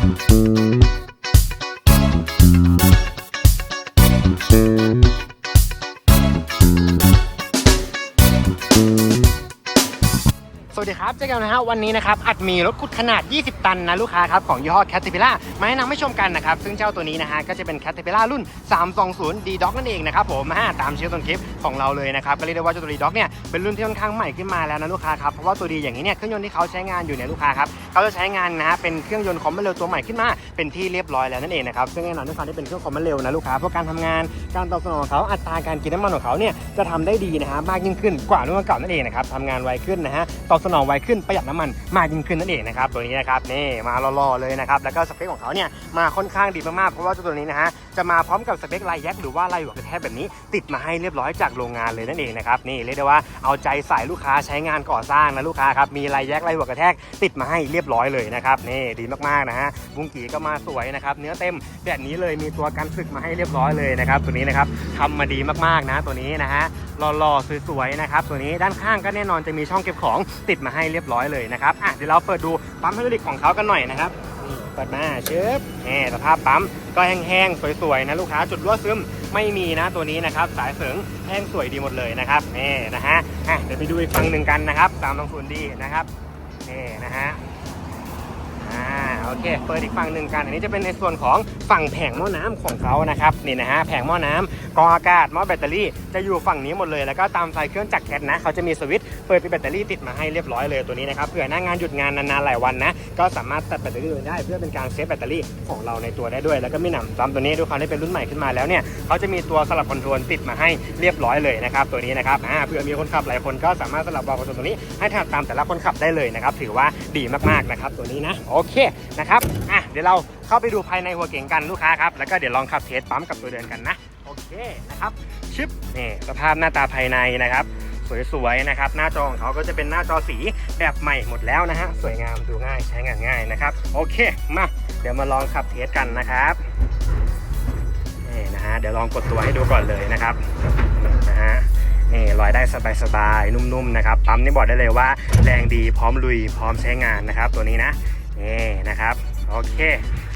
ส วัสดีครับเจอกันนะฮะวันนี้นะครับอัดมีรถขุดขนาด 20 ตันนะลูกค้าครับของยี่ห้อ Caterpillar มาแนะนำให้ชมกันนะครับ ซึ่งเจ้าตัวนี้นะฮะก็จะเป็น Caterpillar รุ่น 320 D Dock นั่นเองนะครับผมอ่าตามชื่อต้นคลิปของเราเลยนะครับ ก็เรียกได้ว่าเจ้าตัว D Dock เนี่ยเป็นรุ่นที่ค่อนข้างใหม่ขึ้นมาแล้วนะลูกค้าครับเพราะว่าตัวดีอย่างนี้เนี่ยเครื่องยนต์ที่เขาใช้งานอยู่เนี่ยลูกค้าครับเขาจะใช้งานนะฮะเป็นเครื่องยนต์คอมมานเร็วตัวใหม่ขึ้นมาเป็นที่เรียบร้อยแล้วนั่นเองนะครับซึ่งแน่นอนด้วยความที่เป็นเครื่องคอมมานเร็วนะลูกค้าเพราะการทำงานการตอบสนองของเขาอัตราการกินน้ำมันของเขาเนี่ยจะทำได้ดีนะฮะมากยิ่งขึ้นกว่ารุ่นเก่านั่นเองนะครับทำงานไวขึ้นนะฮะตอบสนองไวขึ้นประหยัดน้ำมันมากยิ่งขึ้นนั่นเองนะครับตัวนี้นะครับนี่มาล่อๆเลยนะครับแล้วก็สเปคของเขาเนี่ยมาค่อนข้างดีมากๆเพราะว่าเจ้าตัวนี้นะฮะ จะมาพร้อมกับสเปคลายแยกหรือว่าลายหัวกระแทกแบบนี้ ติดมาให้เรียบร้อยจากโรงงานเลยนั่นเองนะครับนี่เรียกได้ว่าเอาใจใส่ลูกค้าใช้งานก่อสร้างนะลูกค้าครับมีลายแยกลายหัวกระแทกติดมาให้เรียบร้อยเลยนะครับนี่ดีมากๆนะฮะบุ้งกีก็มาสวยนะครับเนื้อเต็มแบบนี้เลยมีตัวกันสึกมาให้เรียบร้อยเลยนะครับตัวนี้นะครับทำมาดีมากๆนะตัวนี้นะฮะหล่อๆสวยๆนะครับตัวนี้ด้านข้างก็แน่นอนจะมีช่องเก็บของติดมาให้เรียบร้อยเลยนะครับอะเดี๋ยวเราเปิดดูปั๊มไฮดรอลิกของเขากันหน่อยนะครับ เปิดมาเชิบนี่สภาพปั๊มก็แห้งๆ สวยๆ นะลูกค้าจุดรั่วซึมไม่มีนะตัวนี้นะครับ สายเสริงแห้งสวยดีหมดเลยนะครับนี่นะฮะเดี๋ยวไปดูอีกฝั่งหนึ่งกันนะครับตามตรงส่วนดีนะครับนี่นะฮะ โอเค เปิดอีกฝั่งหนึ่งกัน อันนี้จะเป็นในส่วนของฝั่งแผงหม้อน้ำของเขานะครับ นี่นะฮะ แผงหม้อน้ำกรองอากาศหม้อแบตเตอรี่ จะอยู่ฝั่งนี้หมดเลย แล้วก็ตามสายเครื่องจักรแคทนะ เขาจะมีสวิตช์เปิดเป็นแบตเตอรี่ติดมาให้เรียบร้อยเลยตัวนี้นะครับ เผื่อหน้างานหยุดงานนานๆหลายวันนะ ก็สามารถตัดแบตเตอรี่ได้ เพื่อเป็นการเซฟแบตเตอรี่ของเราในตัวได้ด้วย แล้วก็ม่หนำซ้ำตัวนี้ด้วยความที่เป็นรุ่นใหม่ขึ้นมาแล้วเนี่ย เขาจะมีตัวสลับคอนโทรลติดมาให้เรียบร้อยเลยนะครับ ตัวนี้นะครับ อ่า เผื่อมีคนขับหลายคนก็สามารถสลับวาล์วคอนโทรลตัวนี้ให้ถนัดตามแต่ละคนขับได้เลยนะครับ ถือว่าดีมากๆนะครับตัวนี้นะ โอเค นะครับอะเดี๋ยวเราเข้าไปดูภายในหัวเก๋งกันลูกค้าครับแล้วก็เดี๋ยวลองขับเทสปั๊มกับตัวเดินกันนะโอเคนะครับชึบนี่สภาพหน้าตาภายในนะครับสวยๆนะครับ หน้าจอของเขาก็จะเป็นหน้าจอสีแบบใหม่หมดแล้วนะฮะ สวยงามดูง่ายใช้งานง่ายนะครับ โอเค มา เดี๋ยวมาลองขับเทสกันนะครับนี่นะฮะ เดี๋ยวลองกดตัวให้ดูก่อนเลยนะครับนี่นะฮะนี่ลอยได้สบายๆนุ่มๆนะครับ ปั๊มนี่บอกได้เลยว่าแรงดีพร้อมลุยพร้อมใช้งานนะครับ ตัวนี้นะ นี่นะครับ โอเค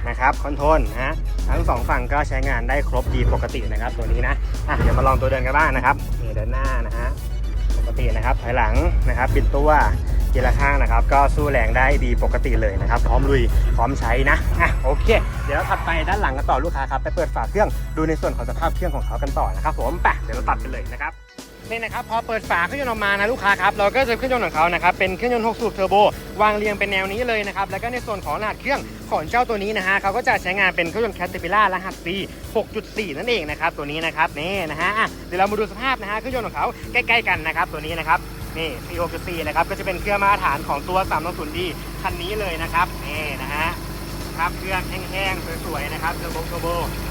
นะครับคอนโทรลนะฮะทั้งสองฝั่งก็ใช้งานได้ครบดีปกตินะครับ ตัวนี้นะอะเดี๋ยวมาลองตัวเดินกันบ้างนะครับนี่เดินหน้านะฮะปกตินะครับถอยหลังนะครับบิดตัว ทีละข้างนะครับ ก็สู้แรงได้ดีปกติเลยนะครับ พร้อมลุยพร้อมใช้นะอะโอเค เดี๋ยวเราถัดไปด้านหลังกันต่อลูกค้าครับไปเปิดฝาเครื่องดูในส่วนของสภาพเครื่องของเขากันต่อนะครับผมไปเดี๋ยวเราตัดกันเลยนะครับนี่นะครับพอเปิดฝาเครื่องยนต์ออกมานะลูกค้าครับเราก็จะเครื่องยนต์ของเขานะครับเป็นเครื่องยนต์6สูบเทอร์โบวางเรียงเป็นแนวนี้เลยนะครับแล้วก็ในส่วนของรหัสเครื่องของเจ้าตัวนี้นะฮะเขาก็จะใช้งานเป็นเครื่องยนต์ Caterpillar รหัส C 6.4 นั่นเองนะครับตัวนี้นะครับนี่นะฮะอะเดี๋ยวเรามาดูสภาพนะฮะเครื่องยนต์ของเขาใกล้ๆกันนะครับตัวนี้นะครับ นี่ C6.4 นะครับ ก็จะเป็นเครื่องมาตรฐานของตัว 320D คันนี้เลยนะครับ นี่นะฮะครับเครื่องแห้งๆสวยๆนะครับเทอร์โบเทอร์โบ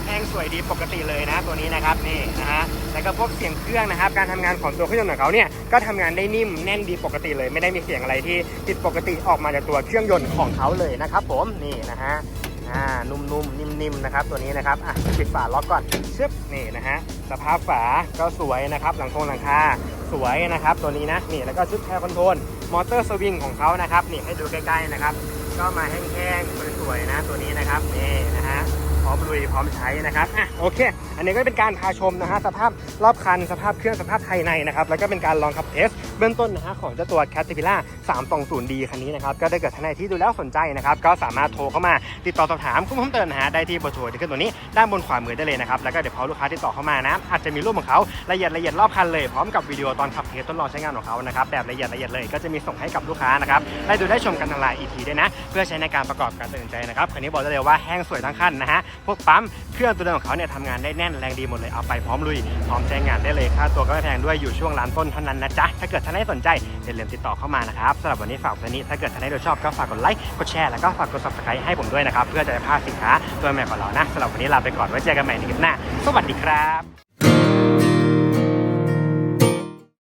แห้งสวยดีปกติเลยนะตัวนี้นะครับนี่นะฮะแล้วก็พวกเสียงเครื่องนะครับ การทำงานของตัวเครื่องยนต์ของเขาเนี่ยก็ทำงานได้นิ่มแน่นดีปกติเลย ไม่ได้มีเสียงอะไรที่ผิดปกติออกมาจากตัวเครื่องยนต์ของเขาเลยนะครับผมนี่นะฮะ อ่านุ่มๆนิ่มๆนะครับตัวนี้นะครับอะปิดฝาล็อกก่อนชึบนี่นะฮะสภาพฝาก็สวยนะครับหลังโครงหลังคาสวยนะครับตัวนี้นะนี่แล้วก็ชุดแคร์คอนโทรลมอเตอร์สวิงของเขานะครับนี่ให้ดูใกล้ๆนะครับก็มาแห้งๆสวยๆนะตัวนี้นะครับนี่นะฮะพร้อมลุยพร้อมใช้นะครับอะโอเค อันนี้ก็เป็นการพาชมนะฮะสภาพรอบคันสภาพเครื่องสภาพภายในนะครับแล้วก็เป็นการลองขับเทสเบื้องต้นนะฮะของเจ้าตัว Caterpillar 320D คันนี้นะครับก็ได้เกิดท่านใดที่ดูแล้วสนใจนะครับก็สามารถโทรเข้ามาติดต่อสอบถามคุณเพิ่มเติมนะฮะได้ที่เบอร์โทรที่ขึ้นตัวนี้ด้านบนขวามือได้เลยนะครับแล้วก็เดี๋ยวพอลูกค้าติดต่อเข้ามานะอาจจะมีรูปของเขาละเอียดละเอียดรอบคันเลยพร้อมกับวิดีโอตอนขับเทสทดลองใช้งานของเขานะครับแบบละเอียดละเอียดเลยก็จะมีส่งให้กับลูกค้านะครับได้ดูได้ชมกันทางไลน์อีกทีด้วยนะ เพื่อใช้ในการประกอบการตัดสินใจนะครับคันนี้บอกได้เลยว่าแห้งสวยทั้งคันนะฮะพวกปั๊มเครื่องตัวเดิมของเขาเนี่ยทำงานได้แน่นแรงดีหมดเลยเอาไปพร้อมลุยพร้อมใช้งานได้เลยค่าตัวก็ไม่แพงด้วยอยู่ช่วงร้านต้นเท่านั้นนะจ๊ะถ้าเกิดท่านใดสนใจอย่าลืมติดต่อเข้ามานะครับสำหรับวันนี้ฝากตัวนี้ถ้าเกิดท่านใดชอบก็ฝากกดไลค์กดแชร์แล้วก็ฝากกด subscribe ให้ผมด้วยนะครับเพื่อจะได้พลาดสินค้าตัวใหม่ของเรานะสำหรับวันนี้ลาไปก่อนไว้เจอกันใหม่ในคลิปหน้า สวัสดีครับ